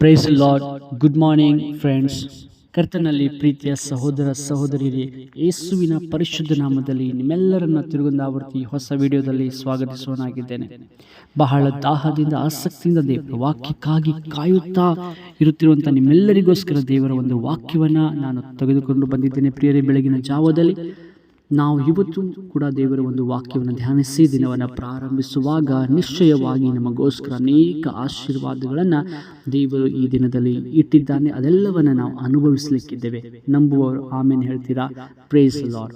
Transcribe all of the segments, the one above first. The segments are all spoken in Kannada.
Praise Lord good morning friends ಕರ್ತನಲ್ಲಿ ಪ್ರೀತಿಯ ಸಹೋದರ ಸಹೋದರಿಯರೇ, ಯೇಸುವಿನ ಪರಿಶುದ್ಧ ನಾಮದಲ್ಲಿ ನಿಮ್ಮೆಲ್ಲರನ್ನ ತಿರುಗೊಂದಾವರ್ತಿ ಹೊಸ ವಿಡಿಯೋದಲ್ಲಿ ಸ್ವಾಗತಿಸುವನಾಗಿದ್ದೇನೆ ಬಹಳ ದಾಹದಿಂದ, ಆಸಕ್ತಿಯಿಂದ ದೇವರ ವಾಕ್ಯಕ್ಕಾಗಿ ಕಾಯುತ್ತಾ ಇರುತ್ತಿರುವಂಥ ನಿಮ್ಮೆಲ್ಲರಿಗೋಸ್ಕರ ದೇವರ ಒಂದು ವಾಕ್ಯವನ್ನ ನಾನು ತೆಗೆದುಕೊಂಡು ಬಂದಿದ್ದೇನೆ. ಪ್ರಿಯರೇ, ಬೆಳಗಿನ ಜಾವದಲ್ಲಿ ನಾವು ಇವತ್ತು ಕೂಡ ದೇವರ ಒಂದು ವಾಕ್ಯವನ್ನು ಧ್ಯಾನಿಸಿ ದಿನವನ್ನು ಪ್ರಾರಂಭಿಸುವಾಗ ನಿಶ್ಚಯವಾಗಿ ನಮಗೋಸ್ಕರ ಅನೇಕ ಆಶೀರ್ವಾದಗಳನ್ನು ದೇವರು ಈ ದಿನದಲ್ಲಿ ಇಟ್ಟಿದ್ದಾನೆ. ಅದೆಲ್ಲವನ್ನು ನಾವು ಅನುಭವಿಸಲಿಕ್ಕಿದ್ದೇವೆ. ನಂಬುವವರು ಆಮೇಲೆ ಹೇಳ್ತೀರಾ? ಪ್ರೇಸ್ ಲಾರ್ಡ್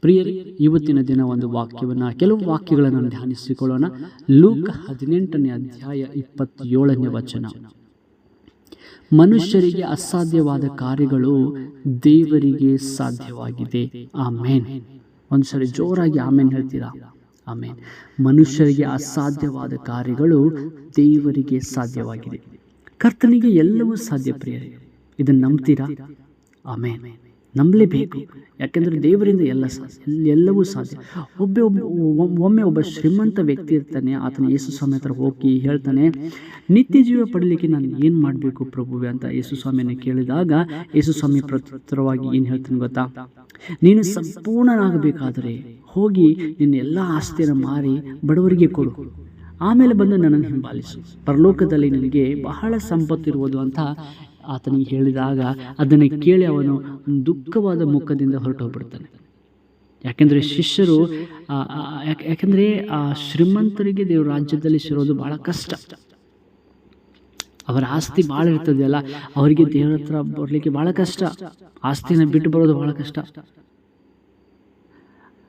ಪ್ರಿಯರಿ ಇವತ್ತಿನ ದಿನ ಒಂದು ವಾಕ್ಯವನ್ನು ಕೆಲವು ವಾಕ್ಯಗಳನ್ನು ಧ್ಯಾನಿಸಿಕೊಳ್ಳೋಣ. ಲೂಕ ಹದಿನೆಂಟನೇ ಅಧ್ಯಾಯ ಇಪ್ಪತ್ತೇಳನೇ ವಚನ. ಮನುಷ್ಯರಿಗೆ ಅಸಾಧ್ಯವಾದ ಕಾರ್ಯಗಳು ದೇವರಿಗೆ ಸಾಧ್ಯವಾಗಿದೆ. ಆಮೇನ್. ಒಂದ್ಸರಿ ಜೋರಾಗಿ ಆಮೇನ್ ಹೇಳ್ತೀರಾ? ಆಮೇನ್. ಮನುಷ್ಯರಿಗೆ ಅಸಾಧ್ಯವಾದ ಕಾರ್ಯಗಳು ದೇವರಿಗೆ ಸಾಧ್ಯವಾಗಿದೆ. ಕರ್ತನಿಗೆ ಎಲ್ಲವೂ ಸಾಧ್ಯ ಪ್ರಿಯರೇ, ಇದನ್ನು ನಂಬ್ತೀರಾ? ಆಮೇನ್. ನಂಬಲೇಬೇಕು ಯಾಕೆಂದರೆ ದೇವರಿಂದ ಎಲ್ಲ ಸಾಧ್ಯ ಎಲ್ಲವೂ ಸಾಧ್ಯ. ಒಬ್ಬ ಒಮ್ಮೆ ಒಬ್ಬ ಶ್ರೀಮಂತ ವ್ಯಕ್ತಿ ಇರ್ತಾನೆ, ಆತನ ಯೇಸು ಸ್ವಾಮಿ ಹತ್ರ ಹೋಗಿ ಹೇಳ್ತಾನೆ, ನಿತ್ಯ ಜೀವ ಪಡಲಿಕ್ಕೆ ನಾನು ಏನು ಮಾಡಬೇಕು ಪ್ರಭುವೆ? ಅಂತ ಯೇಸು ಸ್ವಾಮಿಯನ್ನು ಕೇಳಿದಾಗ ಯೇಸು ಸ್ವಾಮಿ ಪ್ರತ್ಯುತ್ತರವಾಗಿ ಏನು ಹೇಳ್ತಾನೆ ಗೊತ್ತಾ? ನೀನು ಸಂಪೂರ್ಣನಾಗಬೇಕಾದರೆ ಹೋಗಿ ನಿನ್ನ ಎಲ್ಲ ಆಸ್ತಿಯನ್ನು ಮಾರಿ ಬಡವರಿಗೆ ಕೊಡು. ಆಮೇಲೆ ಬಂದು ನನ್ನನ್ನು ಹಿಂಬಾಲಿಸು. ಪರಲೋಕದಲ್ಲಿ ನಿನಗೆ ಬಹಳ ಸಂಪತ್ತಿರುವುದು ಅಂತ ಆತನಿಗೆ ಹೇಳಿದಾಗ ಅದನ್ನು ಕೇಳಿ ಅವನು ದುಃಖವಾದ ಮುಖದಿಂದ ಹೊರಟು ಹೋಗ್ಬಿಡ್ತಾನೆ ಯಾಕೆಂದರೆ ಶಿಷ್ಯರು ಯಾಕೆಂದರೆ ಆ ಶ್ರೀಮಂತರಿಗೆ ದೇವ್ರ ರಾಜ್ಯದಲ್ಲಿ ಸೇರೋದು ಭಾಳ ಕಷ್ಟ. ಅವರ ಆಸ್ತಿ ಭಾಳ ಇರ್ತದೆಯಲ್ಲ ಅವರಿಗೆ ದೇವರ ಹತ್ರ ಬರಲಿಕ್ಕೆ ಭಾಳ ಕಷ್ಟ. ಆಸ್ತಿನ ಬಿಟ್ಟು ಬರೋದು ಭಾಳ ಕಷ್ಟ.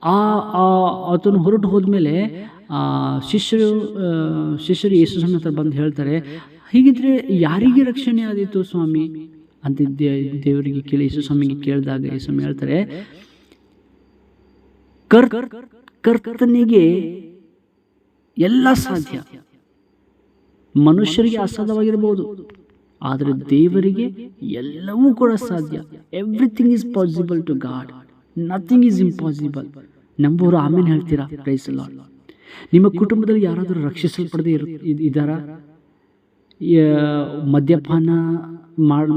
ಆ ಆತನು ಹೊರಟು ಹೋದ್ಮೇಲೆ ಶಿಷ್ಯರು ಶಿಷ್ಯರು ಯೇಸು ಹತ್ರ ಬಂದು ಹೇಳ್ತಾರೆ ಹೀಗಿದ್ರೆ ಯಾರಿಗೆ ರಕ್ಷಣೆ ಆದೀತು ಸ್ವಾಮಿ? ಅಂತ ದೇವರಿಗೆ ಕೇಳಿ, ಯೇಸು ಸ್ವಾಮಿಗೆ ಕೇಳಿದಾಗ ಯೇಸು ಹೇಳ್ತಾರೆ, ಕರ್, ಕರ್ತನಿಗೆ ಎಲ್ಲ ಸಾಧ್ಯ. ಮನುಷ್ಯರಿಗೆ ಅಸಾಧ್ಯವಾಗಿರಬಹುದು ಆದರೆ ದೇವರಿಗೆ ಎಲ್ಲವೂ ಕೂಡ ಸಾಧ್ಯ. Everything is possible to God nothing is impossible ನಂಬೋರು ಆಮೇಲೆ ಹೇಳ್ತೀರಾ? ಪ್ರೈಸ್ ನಿಮ್ಮ ಕುಟುಂಬದಲ್ಲಿ ಯಾರಾದರೂ ರಕ್ಷಿಸಲ್ಪಡದೆ ಇದ್ದಾರಾ? ಮದ್ಯಪಾನ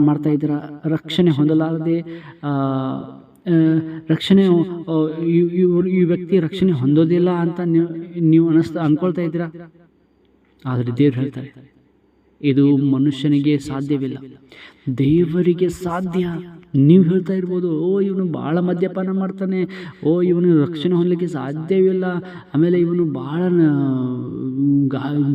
ಮಾಡ್ತಾ ಇದ್ದೀರ ರಕ್ಷಣೆ ಹೊಂದಲಾರದೆ ರಕ್ಷಣೆ ಈ ವ್ಯಕ್ತಿ ರಕ್ಷಣೆ ಹೊಂದೋದಿಲ್ಲ ಅಂತ ನೀವು ನೀವು ಅನಿಸ್ತಾ ಅಂದ್ಕೊಳ್ತಾ ಇದ್ದೀರಾ? ಆದರೆ ದೇವ್ರು ಹೇಳ್ತಾರೆ, ಇದು ಮನುಷ್ಯನಿಗೆ ಸಾಧ್ಯವಿಲ್ಲ. ದೇವರಿಗೆ ಸಾಧ್ಯ ನೀವು ಹೇಳ್ತಾ ಇರ್ಬೋದು, ಓ, ಇವನು ಭಾಳ ಮದ್ಯಪಾನ ಮಾಡ್ತಾನೆ, ಓ, ಇವನು ರಕ್ಷಣೆ ಹೊಂದಲಿಕ್ಕೆ ಸಾಧ್ಯವಿಲ್ಲ ಆಮೇಲೆ ಇವನು ಭಾಳ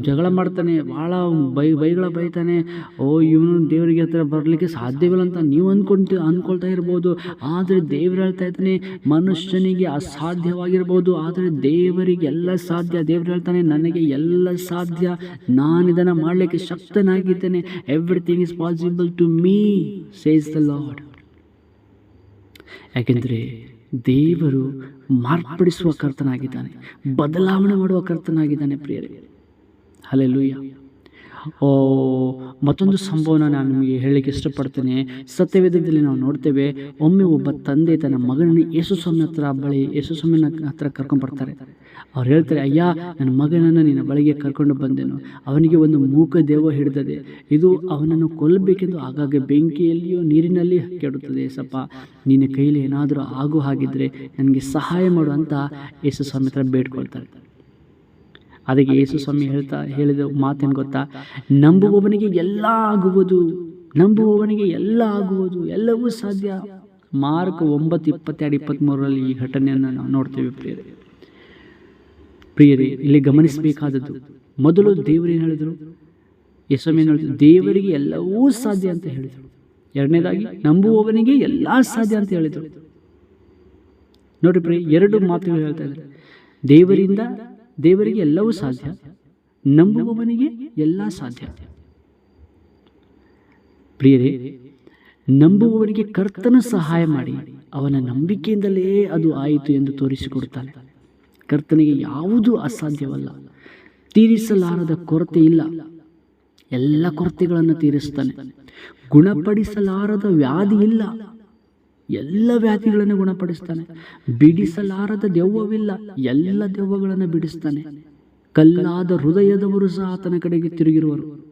ಜಗಳ ಮಾಡ್ತಾನೆ ಭಾಳ ಬೈ, ಬೈಗಳ ಬೈತಾನೆ, ಓ, ಇವನು ದೇವರಿಗೆ ಹತ್ರ ಬರಲಿಕ್ಕೆ ಸಾಧ್ಯವಿಲ್ಲ ಅಂತ ನೀವು ಅಂದ್ಕೊಂತ ಅಂದ್ಕೊಳ್ತಾ ಇರ್ಬೋದು, ಆದರೆ ದೇವರು ಹೇಳ್ತಾ ಇದ್ದಾನೆ, ಮನುಷ್ಯನಿಗೆ ಅಸಾಧ್ಯವಾಗಿರ್ಬೋದು, ಆದರೆ ದೇವರಿಗೆ ಎಲ್ಲ ಸಾಧ್ಯ, ದೇವರು ಹೇಳ್ತಾನೆ, ನನಗೆ ಎಲ್ಲ ಸಾಧ್ಯ, ನಾನು ಇದನ್ನು ಮಾಡಲಿಕ್ಕೆ ಶಕ್ತನಾಗಿದ್ದೇನೆ everything is possible to me says the Lord ಯಾಕೆಂದರೆ ದೇವರು ಮಾರ್ಪಡಿಸುವ ಕರ್ತನಾಗಿದ್ದಾನೆ ಬದಲಾವಣೆ ಮಾಡುವ ಕರ್ತನಾಗಿದ್ದಾನೆ ಪ್ರಿಯರೇ. ಅಲ್ಲೆಲ್ಲೂ ಓ ಮತ್ತೊಂದು ಸಂಭವನ ನಾನು ನಿಮಗೆ ಹೇಳಲಿಕ್ಕೆ ಇಷ್ಟಪಡ್ತೇನೆ. ಸತ್ಯವೇದದಲ್ಲಿ ನಾವು ನೋಡ್ತೇವೆ, ಒಮ್ಮೆ ಒಬ್ಬ ತಂದೆ ತನ್ನ ಮಗನನ್ನು ಯೇಸು ಸ್ವಾಮಿ ಹತ್ರ ಬಳಿ ಯೇಸು ಸ್ವಾಮಿನ ಹತ್ರ ಕರ್ಕೊಂಡು ಬರ್ತಾರೆ. ಅವ್ರು ಹೇಳ್ತಾರೆ, ಅಯ್ಯ, ನನ್ನ ಮಗನನ್ನು ನಿನ್ನ ಬಳಿಗೆ ಕರ್ಕೊಂಡು ಬಂದೆನು. ಅವನಿಗೆ ಒಂದು ಮೂಕ ದೇವ ಹಿಡಿದದೆ. ಇದು ಅವನನ್ನು ಕೊಲ್ಲಬೇಕೆಂದು ಆಗಾಗ ಬೆಂಕಿಯಲ್ಲಿಯೋ ನೀರಿನಲ್ಲಿ ಕೆಡುತ್ತದೆ ಸಪ್ಪ. ನಿನ್ನ ಕೈಲಿ ಏನಾದರೂ ಆಗು ಹಾಗಿದ್ರೆ ನನಗೆ ಸಹಾಯ ಮಾಡು ಅಂತ ಯೇಸು ಸ್ವಾಮಿ ಹತ್ರ ಬೇಡ್ಕೊಳ್ತಾರೆ. ಅದಕ್ಕೆ ಯೇಸು ಸ್ವಾಮಿ ಹೇಳ್ತಾ ಹೇಳಿದ ಮಾತೇನು ಗೊತ್ತಾ? ನಂಬುವವನಿಗೆ ಎಲ್ಲ ಆಗುವುದು ನಂಬುವವನಿಗೆ ಎಲ್ಲ ಆಗುವುದು ಎಲ್ಲವೂ ಸಾಧ್ಯ. ಮಾರ್ಕ್ ಒಂಬತ್ತು ಇಪ್ಪತ್ತೆರಡು ಇಪ್ಪತ್ತ್ಮೂರರಲ್ಲಿ ಈ ಘಟನೆಯನ್ನು ನಾವು ನೋಡ್ತೇವೆ ಪ್ರಿಯರೇ. ಪ್ರಿಯರೇ ಇಲ್ಲಿ ಗಮನಿಸಬೇಕಾದದ್ದು ಮೊದಲು ದೇವರೇನು ಹೇಳಿದರು? ಯೇಸ್ವಾಮಿ ಹೇಳಿದ್ರು? ದೇವರಿಗೆ ಎಲ್ಲವೂ ಸಾಧ್ಯ ಅಂತ ಹೇಳಿದರು. ಎರಡನೇದಾಗಿ ನಂಬುವವನಿಗೆ ಎಲ್ಲ ಸಾಧ್ಯ ಅಂತ ಹೇಳಿದರು. ನೋಡಿ ಪ್ರಿಯ ಎರಡು ಮಾತುಗಳು ಹೇಳ್ತಾ ಇದ್ದಾರೆ. ದೇವರಿಂದ ದೇವರಿಗೆ ಎಲ್ಲವೂ ಸಾಧ್ಯ ನಂಬುವವನಿಗೆ ಎಲ್ಲ ಸಾಧ್ಯ. ಪ್ರಿಯರೇ ನಂಬುವವರಿಗೆ ಕರ್ತನ ಸಹಾಯ ಮಾಡಿ. ಅವನ ನಂಬಿಕೆಯಿಂದಲೇ ಅದು ಆಯಿತು ಎಂದು ತೋರಿಸಿಕೊಡುತ್ತಾನೆ. ಕರ್ತನಿಗೆ ಯಾವುದೂ ಅಸಾಧ್ಯವಲ್ಲ. ತೀರಿಸಲಾರದ ಕೊರತೆ ಇಲ್ಲ. ಎಲ್ಲ ಕೊರತೆಗಳನ್ನು ತೀರಿಸ್ತಾನೆ. ಗುಣಪಡಿಸಲಾರದ ವ್ಯಾಧಿ ಇಲ್ಲ. ಎಲ್ಲ ವ್ಯಾಧಿಗಳನ್ನು ಗುಣಪಡಿಸ್ತಾನೆ. ಬಿಡಿಸಲಾರದ ದೆವ್ವವಿಲ್ಲ, ಎಲ್ಲ ದೆವ್ವಗಳನ್ನು ಬಿಡಿಸ್ತಾನೆ. ಕಲ್ಲಾದ ಹೃದಯದವರು ಸಹ ಆತನ ಕಡೆಗೆ ತಿರುಗಿರುವರು.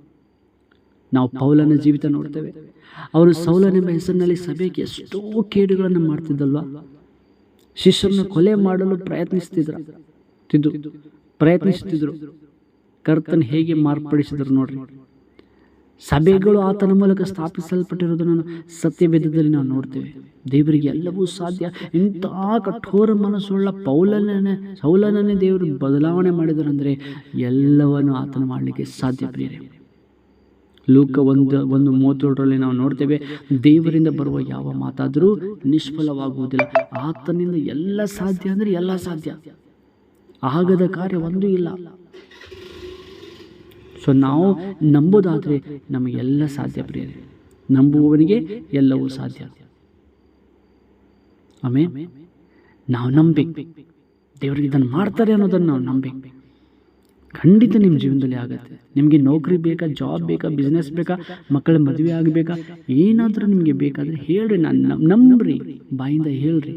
ನಾವು ಪೌಲನ ಜೀವಿತ ನೋಡ್ತೇವೆ. ಅವರು ಸೌಲನೆಂಬ ಹೆಸರಿನಲ್ಲಿ ಸಭೆಗೆ ಎಷ್ಟೋ ಕೇಡುಗಳನ್ನು ಮಾಡ್ತಿದ್ದಲ್ವಾ? ಶಿಷ್ಯರನ್ನು ಕೊಲೆ ಮಾಡಲು ಪ್ರಯತ್ನಿಸ್ತಿದ್ರ. ತಿದ್ದು, ಪ್ರಯತ್ನಿಸ್ತಿದ್ರು. ಕರ್ತನ್ ಹೇಗೆ ಮಾರ್ಪಡಿಸಿದ್ರು ನೋಡ್ರಿ. ಸಭೆಗಳು ಆತನ ಮೂಲಕ ಸ್ಥಾಪಿಸಲ್ಪಟ್ಟಿರುವುದನ್ನು ಸತ್ಯವೇದದಲ್ಲಿ ನಾವು ನೋಡ್ತೇವೆ. ದೇವರಿಗೆ ಎಲ್ಲವೂ ಸಾಧ್ಯ. ಇಂತಹ ಕಠೋರ ಮನಸ್ಸುಳ್ಳ ಪೌಲನೇ ಸೌಲನನ್ನೇ ದೇವರು ಬದಲಾವಣೆ ಮಾಡಿದರಂದರೆ ಎಲ್ಲವನ್ನು ಆತನ ಮಾಡಲಿಕ್ಕೆ ಸಾಧ್ಯ ಪ್ರಿಯರೇ. ಲೋಕ ಒಂದು ಒಂದು ಮೂವತ್ತೇಳರಲ್ಲಿ ನಾವು ನೋಡ್ತೇವೆ, ದೇವರಿಂದ ಬರುವ ಯಾವ ಮಾತಾದರೂ ನಿಷ್ಫಲವಾಗುವುದಿಲ್ಲ. ಆತನಿಂದ ಎಲ್ಲ ಸಾಧ್ಯ ಅಂದರೆ ಎಲ್ಲ ಸಾಧ್ಯ. ಆಗದ ಕಾರ್ಯ ಒಂದೂ ಇಲ್ಲ. ಸೊ ನಾವು ನಂಬೋದಾದರೆ ನಮಗೆಲ್ಲ ಸಾಧ್ಯ ಪ್ರಿಯರಿ. ನಂಬುವವನಿಗೆ ಎಲ್ಲವೂ ಸಾಧ್ಯ. ಆಮೇ ನಾವು ನಂಬಬೇಕು ದೇವರಿಗೆ ಇದನ್ನು ಮಾಡ್ತಾರೆ ಅನ್ನೋದನ್ನು ನಾವು ನಂಬಬೇಕು ಖಂಡಿತ ನಿಮ್ಮ ಜೀವನದಲ್ಲಿ ಆಗುತ್ತೆ. ನಿಮಗೆ ನೌಕರಿ ಬೇಕಾ ಜಾಬ್ ಬೇಕಾ ಬಿಸ್ನೆಸ್ ಬೇಕಾ, ಮಕ್ಕಳ ಮದುವೆ ಆಗಬೇಕಾ, ಏನಾದರೂ ನಿಮಗೆ ಬೇಕಾದರೆ ಹೇಳ್ರಿ. ನಾನು ನಂಬ್ರಿ. ಬಾಯಿಂದ ಹೇಳ್ರಿ.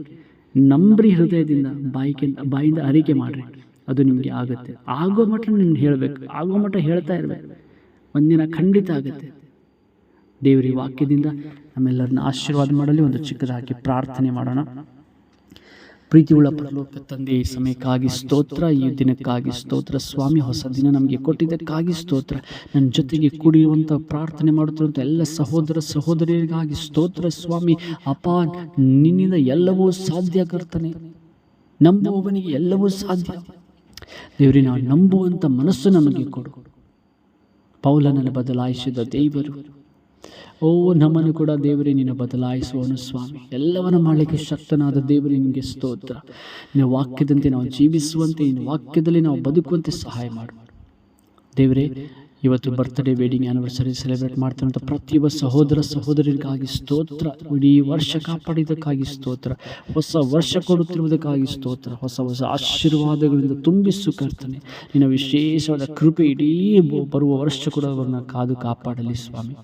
ನಂಬ್ರಿ ಹೃದಯದಿಂದ ಬಾಯಿಕೆ, ಬಾಯಿಂದ ಅರಿಕೆ ಮಾಡಿರಿ. ಅದು ನಿಮಗೆ ಆಗುತ್ತೆ. ಆಗೋ ಮಟ್ಟ ನಿಮ್ಗೆ ಹೇಳಬೇಕು. ಆಗೋ ಮಟ್ಟ ಹೇಳ್ತಾ ಇರಬೇಕು. ಒಂದಿನ ಖಂಡಿತ ಆಗುತ್ತೆ. ದೇವರಿ ವಾಕ್ಯದಿಂದ ನಮ್ಮೆಲ್ಲರನ್ನ ಆಶೀರ್ವಾದ ಮಾಡಲಿ, ಒಂದು ಚಿಕ್ಕದಾಗಿ ಪ್ರಾರ್ಥನೆ ಮಾಡೋಣ. ಪ್ರೀತಿಯುಳ್ಳ ಪರಲೋಕ ತಂದೆ, ಈ ಸಮಯಕ್ಕಾಗಿ ಸ್ತೋತ್ರ, ಈ ದಿನಕ್ಕಾಗಿ ಸ್ತೋತ್ರ. ಸ್ವಾಮಿ, ಹೊಸ ದಿನ ನಮಗೆ ಕೊಟ್ಟಿದ್ದಕ್ಕಾಗಿ ಸ್ತೋತ್ರ. ನನ್ನ ಜೊತೆಗೆ ಕುಡಿಯುವಂಥ ಪ್ರಾರ್ಥನೆ ಮಾಡುತ್ತಿರುವಂಥ ಎಲ್ಲ ಸಹೋದರ ಸಹೋದರಿಗಾಗಿ ಸ್ತೋತ್ರ. ಸ್ವಾಮಿ ಅಪ ನಿನ್ನಿಂದ ಎಲ್ಲವೂ ಸಾಧ್ಯ ಕರ್ತನೆ. ನಂಬುವವನಿಗೆ ಎಲ್ಲವೂ ಸಾಧ್ಯ. ದೇವರಿ, ನಾವು ನಂಬುವಂಥ ಮನಸ್ಸು ನಮಗೆ ಕೊಡು. ಪೌಲನನ್ನು ಬದಲಾಯಿಸಿದ ದೇವರು. ಓ, ನಮ್ಮನ್ನು ಕೂಡ ದೇವರೇ, ನೀನು ಬದಲಾಯಿಸುವನು ಸ್ವಾಮಿ. ಎಲ್ಲವನ್ನು ಮಾಡಲಿಕ್ಕೆ ಶಕ್ತನಾದ ದೇವರೇ ನಿಮಗೆ ಸ್ತೋತ್ರ. ನಿನ್ನ ವಾಕ್ಯದಂತೆ ನಾವು ಜೀವಿಸುವಂತೆ, ನಿನ್ನ ವಾಕ್ಯದಲ್ಲಿ ನಾವು ಬದುಕುವಂತೆ ಸಹಾಯ ಮಾಡು. ದೇವರೇ ಇವತ್ತು ಬರ್ತ್ಡೇ ವೆಡ್ಡಿಂಗ್ ಆ್ಯನಿವರ್ಸರಿ ಸೆಲೆಬ್ರೇಟ್ ಮಾಡ್ತಿರುವಂಥ ಪ್ರತಿಯೊಬ್ಬ ಸಹೋದರ ಸಹೋದರಿಗಾಗಿ ಸ್ತೋತ್ರ. ಇಡೀ ವರ್ಷ ಕಾಪಾಡಿದ್ದಕ್ಕಾಗಿ ಸ್ತೋತ್ರ. ಹೊಸ ವರ್ಷ ಕೊಡುತ್ತಿರುವುದಕ್ಕಾಗಿ ಸ್ತೋತ್ರ. ಹೊಸ ಹೊಸ ಆಶೀರ್ವಾದಗಳಿಂದ ತುಂಬಿಸು ಕರ್ತನೆ. ನಿನ್ನ ವಿಶೇಷವಾದ ಕೃಪೆ ಇಡೀ ಬರುವ ವರ್ಷ ಕೂಡ ಅವರನ್ನ ಕಾದು ಕಾಪಾಡಲಿ ಸ್ವಾಮಿ.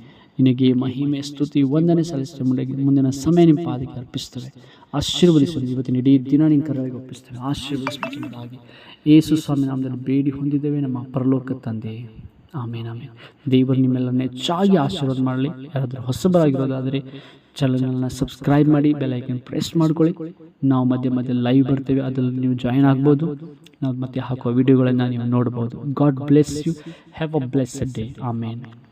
ನಿನಗೆ ಮಹಿಮೆ ಸ್ತುತಿ ವಂದನೆ ಸಲ್ಲಿಸ್ತೇವೆ ಮುಂದೆ ಮುಂದಿನ ಸಮಯ ನಿಮ್ಮ ಪಾದಕ್ಕೆ ಅರ್ಪಿಸ್ತೇವೆ. ಆಶೀರ್ವದಿಸುವ ಇವತ್ತಿನ ಇಡೀ ದಿನ ನಿಮ್ಮ ಕರೆಗೆ ಒಪ್ಪಿಸ್ತೇವೆ. ಆಶೀರ್ವದಿಸಬೇಕೆಂಬುದಾಗಿ ಏಸು ಸ್ವಾಮಿ ನಾಮದಲ್ಲಿ ಬೇಡಿ ಹೊಂದಿದ್ದೇವೆ. ನಮ್ಮ ಪರಲೋಕ ತಂದೆ ಆಮೇಲೆ ಆಮೇಲೆ ದೇವರು ನಿಮ್ಮೆಲ್ಲ ಹೆಚ್ಚಾಗಿ ಆಶೀರ್ವಾದ ಮಾಡಲಿ. ಯಾರಾದರೂ ಹೊಸಬರಾಗಿರೋದಾದರೆ ಚಾನಲ್ನ ಸಬ್ಸ್ಕ್ರೈಬ್ ಮಾಡಿ ಬೆಲ್ಲೈಕನ್ ಪ್ರೆಸ್ ಮಾಡ್ಕೊಳ್ಳಿ. ನಾವು ಮಧ್ಯೆ ಮಧ್ಯೆ ಲೈವ್ ಬರ್ತೇವೆ. ಅದರಲ್ಲಿ ನೀವು ಜಾಯಿನ್ ಆಗ್ಬೋದು. ನಾವು ಮತ್ತೆ ಹಾಕುವ ವಿಡಿಯೋಗಳನ್ನು ನೀವು ನೋಡ್ಬೋದು. God bless you have a blessed day amen.